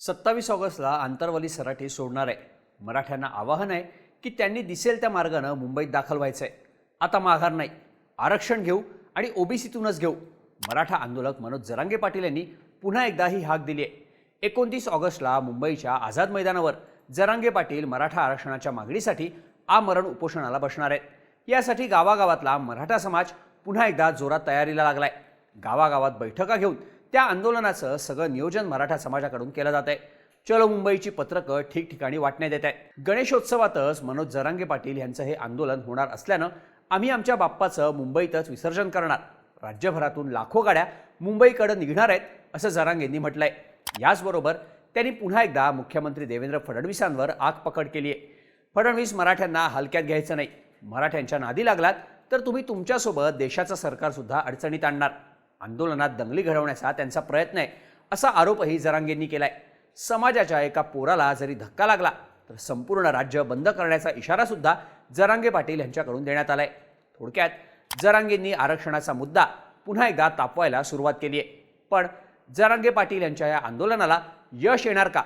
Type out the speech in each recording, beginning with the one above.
सत्तावीस ऑगस्टला आंतरवली सराठी सोडणार आहे. मराठ्यांना आवाहन आहे की त्यांनी दिसेल त्या मार्गानं मुंबईत दाखल व्हायचं आहे आता माघार नाही. आरक्षण घेऊ आणि ओबीसीतूनच घेऊ. मराठा आंदोलक मनोज जरांगे पाटील यांनी पुन्हा एकदा ही हाक दिली आहे. एकोणतीस ऑगस्टला मुंबईच्या आझाद मैदानावर जरांगे पाटील मराठा आरक्षणाच्या मागणीसाठी आमरण उपोषणाला बसणार आहेत. यासाठी गावागावातला मराठा समाज पुन्हा एकदा जोरात तयारीला लागलाय. गावागावात बैठका घेऊन त्या आंदोलनाचं सगळं नियोजन मराठा समाजाकडून केलं जात आहे चलो मुंबईची पत्रकं ठिकठिकाणी वाटण्यात येत आहे गणेशोत्सवातच मनोज जरांगे पाटील यांचं हे आंदोलन होणार असल्यानं आम्ही आमच्या बाप्पाचं मुंबईतच विसर्जन करणार. राज्यभरातून लाखो गाड्या मुंबईकडे निघणार आहेत असं जरांगेंनी म्हटलंय. याचबरोबर त्यांनी पुन्हा एकदा मुख्यमंत्री देवेंद्र फडणवीसांवर आग पकड केली आहे फडणवीस मराठ्यांना हलक्यात घ्यायचं नाही. मराठ्यांच्या नादी लागलात तर तुम्ही तुमच्यासोबत देशाचं सरकारसुद्धा अडचणीत आणणार. आंदोलनात दंगली घडवण्याचा त्यांचा प्रयत्न आहे. असा आरोपही जरांगेंनी केला आहे समाजाच्या एका पोराला जरी धक्का लागला तर संपूर्ण राज्य बंद करण्याचा इशारासुद्धा जरांगे पाटील यांच्याकडून देण्यात आला आहे थोडक्यात जरांगेंनी आरक्षणाचा मुद्दा पुन्हा एकदा तापवायला सुरुवात केली आहे. पण जरांगे पाटील यांच्या या आंदोलनाला यश येणार का?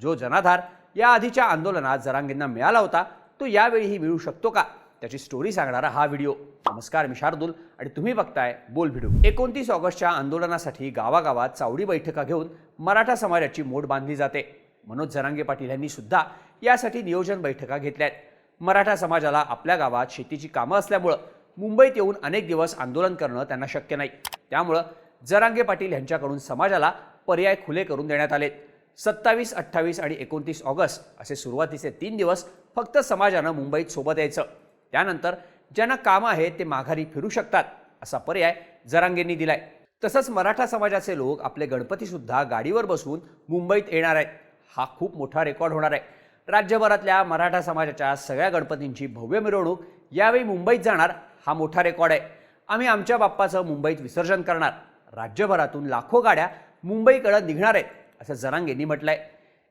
जो जनाधार या आधीच्या आंदोलनात जरांगेंना मिळाला होता तो यावेळीही मिळू शकतो का? त्याची स्टोरी सांगणारा हा व्हिडिओ नमस्कार मी शार्दुल आणि तुम्ही बघताय बोल व्हिडिओ एकोणतीस ऑगस्टच्या आंदोलनासाठी गावागावात चावडी बैठका घेऊन मराठा समाजाची मोड बांधली जाते. मनोज जरांगे पाटील यांनी सुद्धा यासाठी नियोजन बैठका घेतल्या आहेत. मराठा समाजाला आपल्या गावात शेतीची कामं असल्यामुळं मुंबईत येऊन अनेक दिवस आंदोलन करणं त्यांना शक्य नाही. त्यामुळं जरांगे पाटील यांच्याकडून समाजाला पर्याय खुले करून देण्यात आले सत्तावीस अठ्ठावीस आणि एकोणतीस ऑगस्ट असे सुरुवातीचे तीन दिवस फक्त समाजानं मुंबईत सोबत यायचं. त्यानंतर ज्यांना कामं आहेत ते माघारी फिरू शकतात असा पर्याय जरांगेंनी दिलाय. तसंच मराठा समाजाचे लोक आपले गणपतीसुद्धा गाडीवर बसून मुंबईत येणार आहेत. हा खूप मोठा रेकॉर्ड होणार आहे. राज्यभरातल्या मराठा समाजाच्या सगळ्या गणपतींची भव्य मिरवणूक यावेळी मुंबईत जाणार हा मोठा रेकॉर्ड आहे. आम्ही आमच्या बाप्पाचं मुंबईत विसर्जन करणार. राज्यभरातून लाखो गाड्या मुंबईकडे निघणार आहेत असं जरांगेंनी म्हटलंय.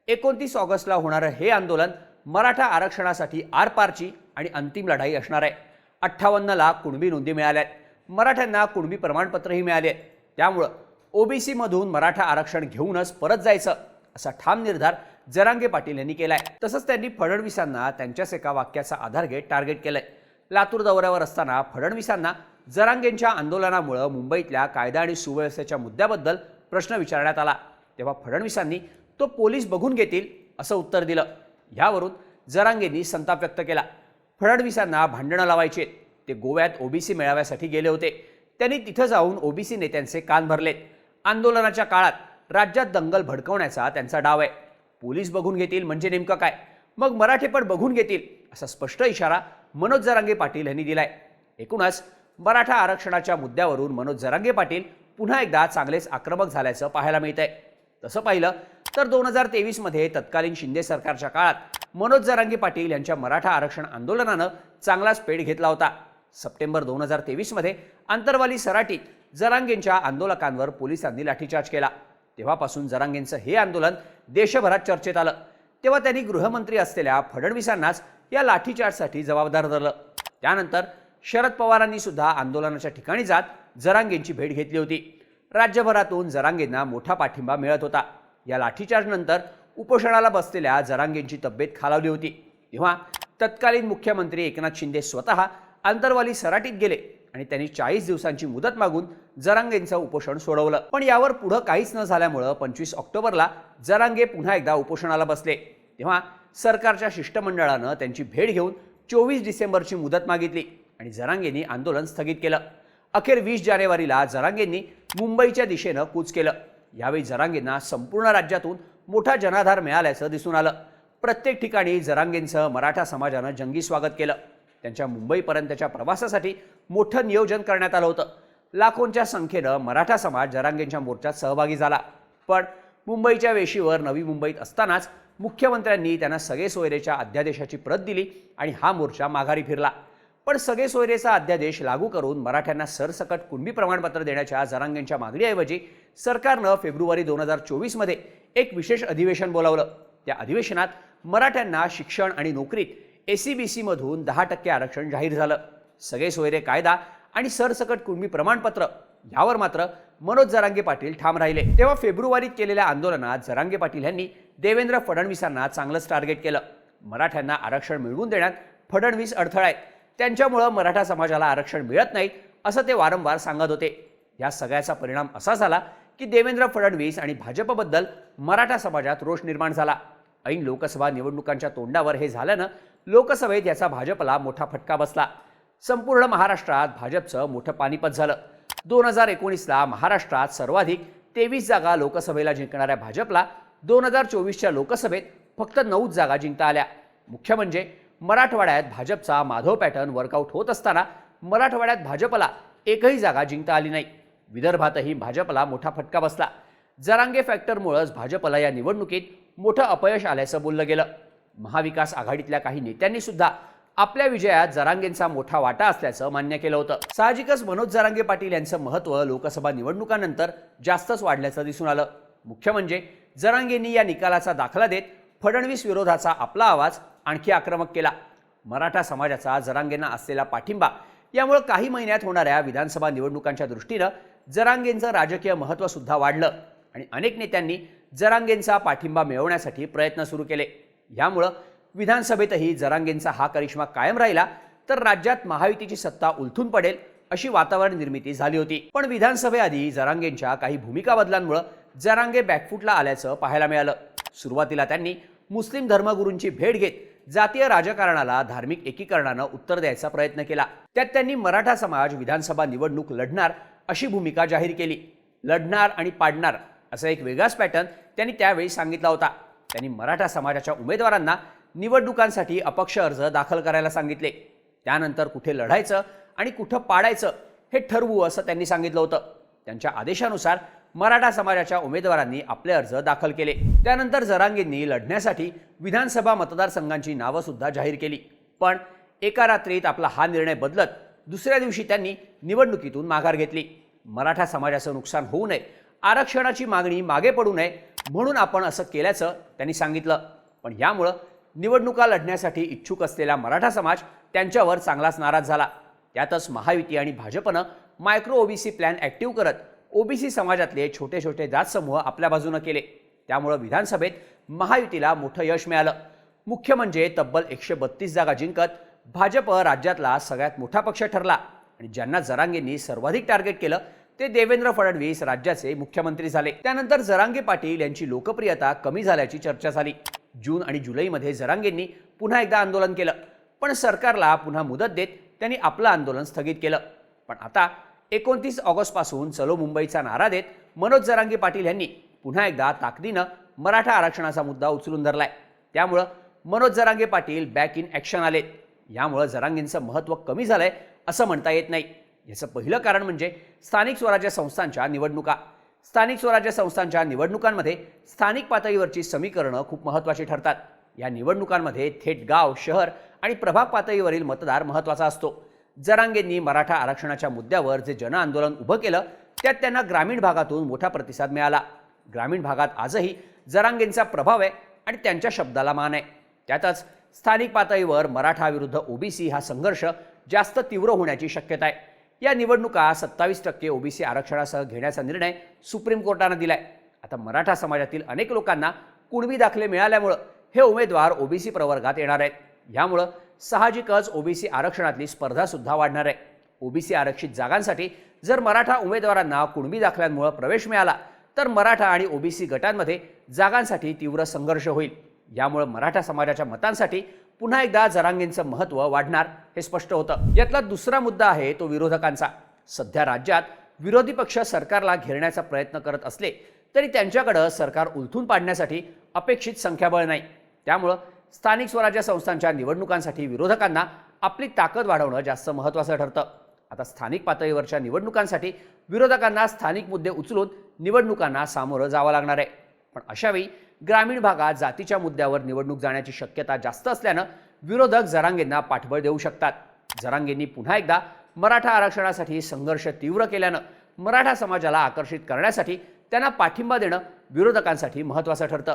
एकोणतीस ऑगस्टला होणारं हे आंदोलन मराठा आरक्षणासाठी आरपारची आणि अंतिम लढाई असणार आहे. अठ्ठावन्नला कुणबी नोंदी मिळाल्या आहेत मराठ्यांना कुणबी प्रमाणपत्रही मिळाले आहेत त्यामुळं ओबीसीमधून मराठा आरक्षण घेऊनच परत जायचं असा ठाम निर्धार जरांगे पाटील यांनी केलाय. तसंच त्यांनी फडणवीसांना त्यांच्याच एका वाक्याचा आधार घेत टार्गेट केलंय. लातूर दौऱ्यावर असताना फडणवीसांना जरांगेंच्या आंदोलनामुळं मुंबईतल्या कायदा आणि सुव्यवस्थेच्या मुद्द्याबद्दल प्रश्न विचारण्यात आला. तेव्हा फडणवीसांनी तो पोलीस बघून घेतील असं उत्तर दिलं. यावरून जरांगेंनी संताप व्यक्त केला. फडणवीसांना भांडणं लावायचे. ते गोव्यात ओबीसी मेळाव्यासाठी गेले होते. त्यांनी तिथं जाऊन ओबीसी नेत्यांचे कान भरलेत. आंदोलनाच्या काळात राज्यात दंगल भडकवण्याचा त्यांचा डाव आहे. पोलीस बघून घेतील म्हणजे नेमकं काय? मग मराठे पण बघून घेतील असा स्पष्ट इशारा मनोज जरांगे पाटील यांनी दिलाय. एकूणच मराठा आरक्षणाच्या मुद्द्यावरून मनोज जरांगे पाटील पुन्हा एकदा चांगलेच आक्रमक झाल्याचं पाहायला मिळतंय. तसं पाहिलं तर दोन हजार तेवीसमध्ये तत्कालीन शिंदे सरकारच्या काळात मनोज जरांगी पाटील यांच्या मराठा आरक्षण आंदोलनानं चांगलाच पेट घेतला होता. सप्टेंबर दोन हजार तेवीसमध्ये आंतरवाली सराटीत जरांगेंच्या आंदोलकांवर पोलिसांनी लाठीचार्ज केला. तेव्हापासून जरांगेंचं हे आंदोलन देशभरात चर्चेत आलं. तेव्हा त्यांनी गृहमंत्री असलेल्या फडणवीसांनाच या लाठीचार्जसाठी जबाबदार धरलं. त्यानंतर शरद पवारांनी सुद्धा आंदोलनाच्या ठिकाणी जात जरांगेंची भेट घेतली होती. राज्यभरातून जरांगेंना मोठा पाठिंबा मिळत होता. या लाठीचार्जनंतर उपोषणाला बसलेल्या जरांगेंची तब्येत खालावली होती. तेव्हा तत्कालीन मुख्यमंत्री एकनाथ शिंदे स्वतः आंतरवाली सराटीत गेले आणि त्यांनी चाळीस दिवसांची मुदत मागून जरांगेंचं उपोषण सोडवलं. पण यावर पुढं काहीच न झाल्यामुळं पंचवीस ऑक्टोबरला जरांगे पुन्हा एकदा उपोषणाला बसले. तेव्हा सरकारच्या शिष्टमंडळानं त्यांची भेट घेऊन चोवीस डिसेंबरची मुदत मागितली आणि जरांगेंनी आंदोलन स्थगित केलं. अखेर वीस जानेवारीला जरांगेंनी मुंबईच्या दिशेनं कूच केलं. यावेळी जरांगेंना संपूर्ण राज्यातून मोठा जनाधार मिळाल्याचं दिसून आलं. प्रत्येक ठिकाणी जरांगेंचं मराठा समाजानं जंगी स्वागत केलं. त्यांच्या मुंबईपर्यंतच्या प्रवासासाठी मोठं नियोजन करण्यात आलं होतं. लाखोंच्या संख्येनं मराठा समाज जरांगेंच्या मोर्चात सहभागी झाला. पण मुंबईच्या वेशीवर नवी मुंबईत असतानाच मुख्यमंत्र्यांनी त्यांना सगळे सोयरेच्या अध्यादेशाची प्रत दिली आणि हा मोर्चा माघारी फिरला. पण सगळे सोयरेचा अध्यादेश लागू करून मराठ्यांना सरसकट कुणबी प्रमाणपत्र देण्याच्या जरांगेंच्या मागणीऐवजी सरकारनं फेब्रुवारी दोन हजार चोवीसमध्ये एक विशेष अधिवेशन बोलावलं. त्या अधिवेशनात मराठ्यांना शिक्षण आणि नोकरीत ए सी बी सीमधून दहा टक्के आरक्षण जाहीर झालं. सगळे सोयरे कायदा आणि सरसकट कुणबी प्रमाणपत्र यावर मात्र मनोज जरांगे पाटील ठाम राहिले. तेव्हा फेब्रुवारीत केलेल्या आंदोलनात जरांगे पाटील यांनी देवेंद्र फडणवीसांना चांगलंच टार्गेट केलं. मराठ्यांना आरक्षण मिळवून देण्यात फडणवीस अडथळा आहेत. त्यांच्यामुळं मराठा समाजाला आरक्षण मिळत नाही असं ते वारंवार सांगत होते. या सगळ्याचा परिणाम असा झाला की देवेंद्र फडणवीस आणि भाजपबद्दल मराठा समाजात रोष निर्माण झाला. ऐन लोकसभा निवडणुकांच्या तोंडावर हे झाल्यानं लोकसभेत याचा भाजपला मोठा फटका बसला. संपूर्ण महाराष्ट्रात भाजपचं मोठं पानिपत झालं. दोन हजार एकोणीसला महाराष्ट्रात सर्वाधिक तेवीस जागा लोकसभेला जिंकणाऱ्या भाजपला दोन हजार चोवीसच्या लोकसभेत फक्त नऊच जागा जिंकता आल्या. मुख्य म्हणजे मराठवाड्यात भाजपचा माधव पॅटर्न वर्कआउट होत असताना मराठवाड्यात भाजपला एकही जागा जिंकता आली नाही. विदर्भातही भाजपला मोठा फटका बसला. जरांगे फॅक्टरमुळंच भाजपला या निवडणुकीत मोठं अपयश आल्याचं बोललं गेलं. महाविकास आघाडीतल्या काही नेत्यांनी सुद्धा आपल्या विजयात जरांगेंचा मोठा वाटा असल्याचं मान्य केलं होतं. साहजिकच मनोज जरांगे पाटील यांचं महत्त्व लोकसभा निवडणुकानंतर जास्तच वाढल्याचं दिसून आलं. मुख्य म्हणजे जरांगेंनी या निकालाचा दाखला देत फडणवीस विरोधाचा आपला आवाज आणखी आक्रमक केला. मराठा समाजाचा जरांगेंना असलेला पाठिंबा. यामुळे काही महिन्यात होणाऱ्या विधानसभा निवडणुकांच्या दृष्टीनं जरांगेंचं राजकीय महत्त्व सुद्धा वाढलं आणि अनेक नेत्यांनी जरांगेंचा पाठिंबा मिळवण्यासाठी प्रयत्न सुरू केले. यामुळं विधानसभेतही जरांगेंचा हा करिश्मा कायम राहिला तर राज्यात महायुतीची सत्ता उलथून पडेल अशी वातावरण निर्मिती झाली होती. पण विधानसभेआधी जरांगेंच्या काही भूमिका बदलांमुळं जरांगे बॅकफूटला आल्याचं पाहायला मिळालं. सुरुवातीला त्यांनी मुस्लिम धर्मगुरूंची भेट घेत जातीय राजकारणाला धार्मिक एकीकरणानं उत्तर द्यायचा प्रयत्न केला. त्यात त्यांनी मराठा समाज विधानसभा निवडणूक लढणार अशी भूमिका जाहीर केली. लढणार आणि पाडणार असा एक वेगळाच पॅटर्न त्यांनी त्यावेळी सांगितला होता. त्यांनी मराठा समाजाच्या उमेदवारांना निवडणुकांसाठी अपक्ष अर्ज दाखल करायला सांगितले. त्यानंतर कुठे लढायचं आणि कुठं पाडायचं हे ठरवू असं त्यांनी सांगितलं होतं. त्यांच्या आदेशानुसार मराठा समाजाच्या उमेदवारांनी आपले अर्ज दाखल केले. त्यानंतर जरांगेंनी लढण्यासाठी विधानसभा मतदारसंघांची नावं सुद्धा जाहीर केली. पण एका रात्रीत आपला हा निर्णय बदलत दुसऱ्या दिवशी त्यांनी निवडणुकीतून माघार घेतली. मराठा समाजाचं नुकसान होऊ नये आरक्षणाची मागणी मागे पडू नये म्हणून आपण असं केल्याचं त्यांनी सांगितलं. पण यामुळं निवडणुका लढण्यासाठी इच्छुक असलेला मराठा समाज त्यांच्यावर चांगलाच नाराज झाला. त्यातच महायुती आणि भाजपनं मायक्रो ओबीसी प्लॅन ॲक्टिव्ह करत ओबीसी समाजातले छोटे छोटे जात समूह आपल्या बाजूनं केले. त्यामुळं विधानसभेत महायुतीला मोठं यश मिळालं. मुख्य म्हणजे तब्बल एकशे बत्तीस जागा जिंकत भाजप राज्यातला सगळ्यात मोठा पक्ष ठरला. आणि ज्यांना जरांगेंनी सर्वाधिक टार्गेट केलं ते देवेंद्र फडणवीस राज्याचे मुख्यमंत्री झाले. त्यानंतर जरांगे पाटील यांची लोकप्रियता कमी झाल्याची चर्चा झाली. जून आणि जुलैमध्ये जरांगेंनी पुन्हा एकदा आंदोलन केलं. पण सरकारला पुन्हा मुदत देत त्यांनी आपलं आंदोलन स्थगित केलं. पण आता एकोणतीस ऑगस्टपासून चलो मुंबईचा नारा देत मनोज जरांगे पाटील यांनी पुन्हा एकदा ताकदीनं मराठा आरक्षणाचा मुद्दा उचलून धरलाय. त्यामुळं Manoj Jarange Patil back in action आले यामुळं जरांगेंचं महत्त्व कमी झालंय असं म्हणता येत नाही. याचं पहिलं कारण म्हणजे स्थानिक स्वराज्य संस्थांच्या निवडणुका. स्थानिक स्वराज्य संस्थांच्या निवडणुकांमध्ये स्थानिक पातळीवरची समीकरणं खूप महत्त्वाची ठरतात. या निवडणुकांमध्ये थेट गाव शहर आणि प्रभाग पातळीवरील मतदार महत्त्वाचा असतो. जरांगेंनी मराठा आरक्षणाच्या मुद्द्यावर जे जन आंदोलन उभं केलं त्यात त्यांना ग्रामीण भागातून मोठा प्रतिसाद मिळाला. ग्रामीण भागात आजही जरांगेंचा प्रभाव आहे आणि त्यांच्या शब्दाला मान आहे. त्यातच स्थानिक पातळीवर मराठा विरुद्ध ओबीसी हा संघर्ष जास्त तीव्र होण्याची शक्यता आहे. या निवडणुका सत्तावीस टक्के ओबीसी आरक्षणासह घेण्याचा निर्णय सुप्रीम कोर्टानं दिलाय. आता मराठा समाजातील अनेक लोकांना कुणबी दाखले मिळाल्यामुळं हे उमेदवार ओबीसी प्रवर्गात येणार आहेत. यामुळं साहजिकच ओबीसी आरक्षणातली स्पर्धासुद्धा वाढणार आहे. ओबीसी आरक्षित जागांसाठी जर मराठा उमेदवारांना कुणबी दाखल्यांमुळे प्रवेश मिळाला तर मराठा आणि ओबीसी गटांमध्ये जागांसाठी तीव्र संघर्ष होईल. यामुळे मराठा समाजाच्या मतांसाठी पुन्हा एकदा जरांगेंचं महत्त्व वाढणार हे स्पष्ट होतं. यातला दुसरा मुद्दा आहे तो विरोधकांचा. सध्या राज्यात विरोधी पक्ष सरकारला घेरण्याचा प्रयत्न करत असले तरी त्यांच्याकडं सरकार उलथून पाडण्यासाठी अपेक्षित संख्याबळ नाही. त्यामुळं स्थानिक स्वराज्य संस्थांच्या निवडणुकांसाठी विरोधकांना आपली ताकद वाढवणं जास्त महत्त्वाचं ठरतं. आता स्थानिक पातळीवरच्या निवडणुकांसाठी विरोधकांना स्थानिक मुद्दे उचलून निवडणुकांना सामोरं जावं लागणार आहे. पण अशावेळी ग्रामीण भागात जातीच्या मुद्द्यावर निवडणूक जाण्याची शक्यता जास्त असल्यानं विरोधक जरांगेंना पाठबळ देऊ शकतात. जरांगेंनी पुन्हा एकदा मराठा आरक्षणासाठी संघर्ष तीव्र केल्यानं मराठा समाजाला आकर्षित करण्यासाठी त्यांना पाठिंबा देणं विरोधकांसाठी महत्त्वाचं ठरतं.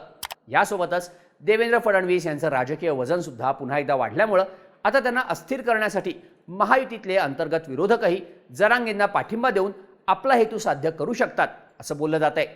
यासोबतच देवेंद्र फडणवीस यांचं राजकीय वजन सुद्धा पुन्हा एकदा वाढल्यामुळं आता त्यांना अस्थिर करण्यासाठी महायुतीतले अंतर्गत विरोधकही जरांगेंना पाठिंबा देऊन आपला हेतू साध्य करू शकतात असं बोललं जात आहे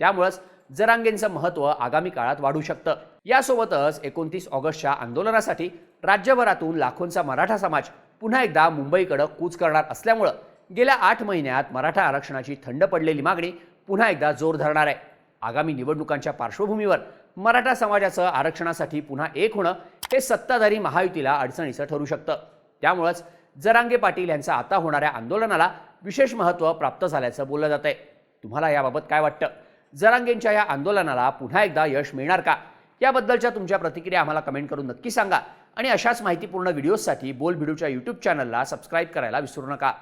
त्यामुळंच जरांगेंचं महत्त्व आगामी काळात वाढू शकतं. यासोबतच एकोणतीस ऑगस्टच्या आंदोलनासाठी राज्यभरातून लाखोंचा मराठा समाज पुन्हा एकदा मुंबईकडे कूच करणार असल्यामुळं गेल्या आठ महिन्यात मराठा आरक्षणाची थंड पडलेली मागणी पुन्हा एकदा जोर धरणार आहे. आगामी निवडणुकांच्या पार्श्वभूमीवर मराठा समाजाचं आरक्षणासाठी पुन्हा एक होणं हे सत्ताधारी महायुतीला अडचणीचं ठरू शकतं. त्यामुळंच जरांगे पाटील यांचा आता होणाऱ्या आंदोलनाला विशेष महत्त्व प्राप्त झाल्याचं बोललं जात आहे तुम्हाला याबाबत काय वाटतं? जरांगेंच्या या आंदोलनाला पुन्हा एकदा यश मिळणार का? याबद्दलच्या तुमच्या प्रतिक्रिया आम्हाला कमेंट करून नक्की सांगा. आणि अशाच माहितीपूर्ण व्हिडिओजसाठी बोल व्हिडिओच्या यूट्यूब चॅनलला सबस्क्राईब करायला विसरू नका.